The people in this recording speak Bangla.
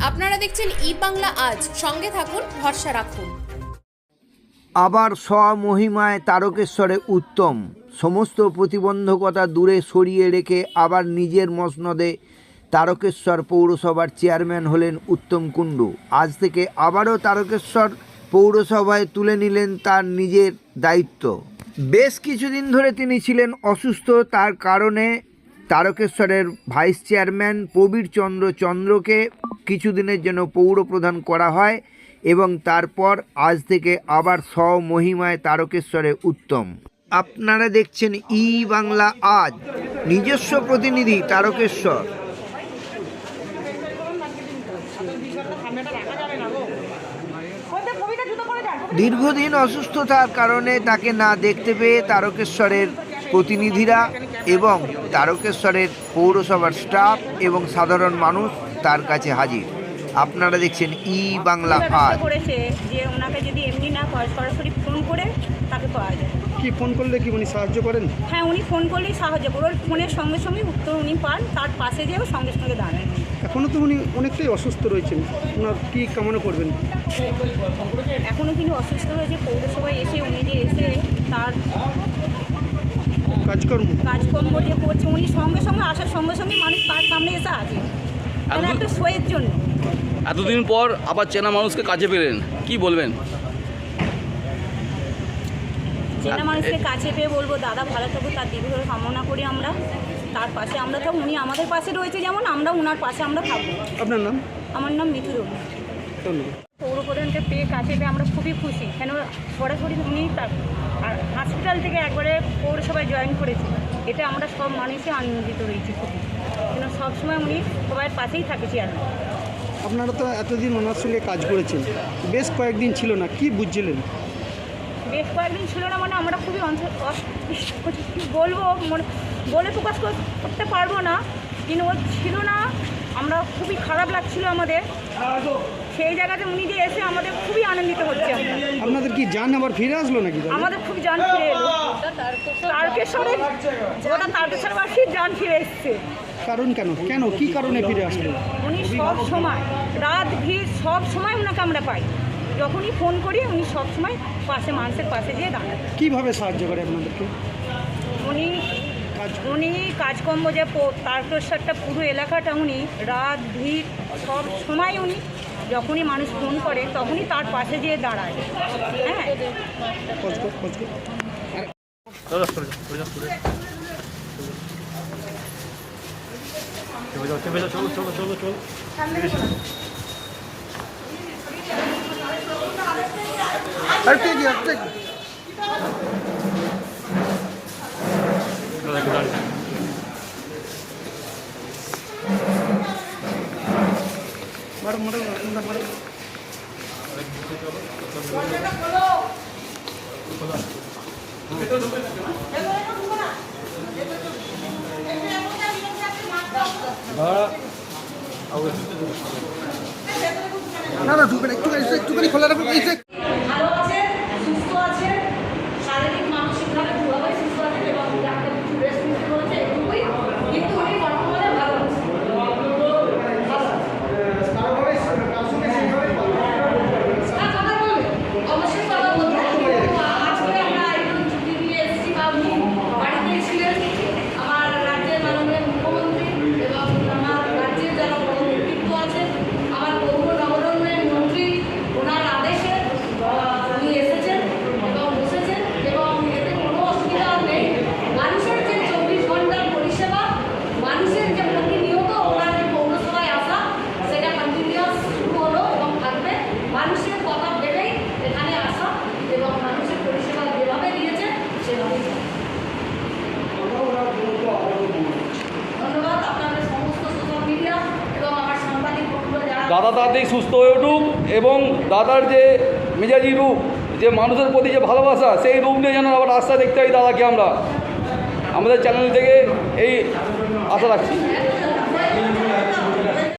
আপনারা দেখছেন ই বাংলা আজ। সঙ্গে থাকুন, ভরসা রাখুন। আবার স্বমহিমায় তারকেশ্বরে উত্তম। সমস্ত প্রতিবন্ধকতা দূরে সরিয়ে রেখে আবার নিজের মসনদে তারকেশ্বর পৌরসভার চেয়ারম্যান হলেন উত্তম কুণ্ডু। আজ থেকে আবারও তারকেশ্বর পৌরসভায় তুলে নিলেন তার নিজের দায়িত্ব। বেশ কিছুদিন ধরে তিনি ছিলেন অসুস্থ, তার কারণে তারকেশ্বরের ভাইস চেয়ারম্যান প্রবীর চন্দ্র চন্দ্রকে কিছুদিনের জন্য পৌর প্রধান করা হয় এবং তারপর আজ থেকে আবার স্বমহিমায় তারকেশ্বরে উত্তম। আপনারা দেখছেন ই বাংলা আজ, নিজস্ব প্রতিনিধি তারকেশ্বর। দীর্ঘদিন অসুস্থতার কারণে তাকে না দেখতে পেয়ে তারকেশ্বরের প্রতিনিধিরা এবং তারকেশ্বরের পৌরসভার স্টাফ এবং সাধারণ মানুষ তার কাছে হাজির। আপনারা দেখছেন ই বাংলা আজ। করেছে যে ওনাকে যদি এমনি না পায় সরাসরি ফোন করে তাকে পাওয়া যায়। কি ফোন করলে কি উনি সাহায্য করেন? হ্যাঁ উনি ফোন করলেই সাহায্য করে। ওর ফোনের সঙ্গে সঙ্গে উত্তর উনি পান তার পাশে যেও সঙ্গে সঙ্গে দাঁড়ান। এখনও তো উনি অনেকটাই অসুস্থ রয়েছেন। ওনার কি কামনা করবেন? এখনও তিনি অসুস্থ হয়েছে। পৌরসভায় এসে উনি যে এসে তার কাজকর্ম? কাজকর্ম যে করছে উনি সঙ্গে সঙ্গে আসার সঙ্গে সঙ্গে মানুষ তার সামনে এসে আছে। কেন একটা শোয়ের জন্য। এতদিন পর আবার চেনা মানুষকে কাছে পেলেন কি বলবেন? চেনা মানুষকে কাছে পেয়ে বলব দাদা ভালো থাকুক তার দীর্ঘ কামনা করি আমরা। তার পাশে আমরা তো উনি আমাদের পাশে রয়েছে যেমন আমরা ওনার পাশে আমরা থাকব। আপনার নাম? আমার নাম মিথু রবি। ধন্যবাদ। পৌর পেয়ে কাছে পেয়ে আমরা খুবই খুশি। কেন সরাসরি উনি তার আর হসপিটাল থেকে একবারে পৌরসভায় জয়েন করেছে। এটা আমরা সব মানুষই আনন্দিত রয়েছি খুবই। কেন সবসময় উনি সবার পাশেই থাকে চেয়ারম্যান আপনারা তো এতদিন ওনার সঙ্গে কাজ করেছেন। বেশ কয়েকদিন ছিল না কি বুঝছিলেন? বেশ কয়েকদিন ছিল না মানে আমরা খুবই কী বলব? মনে বলে প্রকাশ কর- করতে পারব না। কিন্তু ও ছিল না। আমরা খুবই খারাপ লাগছিল আমাদের। সেই জায়গাতে উনি যে এসে আমাদের খুবই আনন্দিত হচ্ছে আপনাদের কি যান আবার ফিরে আসলো নাকি আমাদের খুব জান ফিরে এলো। তারকেশ্বরে গোটা তারকেশ্বরবাসীর জান ফিরে এসছে। কারণ কেন? কেন? কি কারণে ফিরে আসলো? উনি সব সময় রাত ভিড় সব সময় ওনাকে আমরা পাই। যখনই ফোন করি উনি সব সময় পাশে মানুষের পাশে যেয়ে দাঁড়ান কীভাবে সাহায্য করে আপনাদেরকে? উনি উনি কাজকর্ম যে তারকেশ্বরটা পুরো এলাকাটা উনি রাত, ভিড়, সব সময় উনি যখনই মানুষ ফোন করে তখনই তার পাশে যেয়ে দাঁড়ায় হ্যাঁ। মারো, মারো। না না ঢুকবে না একটু একটুখানি খোলা রাখো এই যে ভালো আছে সুস্থ আছে শারীরিক মানসিকভাবে দুভাবে সুস্থ আছে এবং ডাক্তার কিছু রেস্ট নিতে বলেছে এটুকুই কিন্তু উনি বর্তমানে ভালো আছে ভালো আছে। হ্যাঁ, কথা বলবে। অবশ্যই কথা বলবে। আজকে আমরা একটু ছুটি নিয়ে এসেছি বা উনি বাড়িতেই ছিলেন। আমার রাজ্যের মাননীয় মুখ্যমন্ত্রী এবং আমার রাজ্যের যারা বড় ব্যক্তিত্ব আছেন আমার পৌর নগরোন্নয়ন মন্ত্রী ওনার আদেশে আহ, উনি এসেছেন এবং বসেছেন এবং এতে কোনো অসুবিধা নেই মানুষের যে চব্বিশ ঘণ্টার পরিষেবা মানুষের যে প্রতিনিয়ত ওনার যে পৌরসভায় আসা সেটা কন্টিনিউয়াস শুরু হলো এবং থাকবে মানুষের কথা ভেবেই এখানে আসা এবং মানুষের পরিষেবা যেভাবে দিয়েছে সেভাবেই চলবে। ধন্যবাদ আপনাদের সমস্ত সোশ্যাল মিডিয়া এবং আমার সাংবাদিক বন্ধুরা যারা দাদা তাড়াতাড়ি সুস্থ হয়ে উঠুক এবং দাদার যে মেজাজি রূপ, যে মানুষের প্রতি যে ভালোবাসা, সেই রূপ নিয়ে যেন আবার রাস্তা দেখতে হয় দাদাকে আমরা। আমাদের চ্যানেল থেকে এই আশা রাখছি।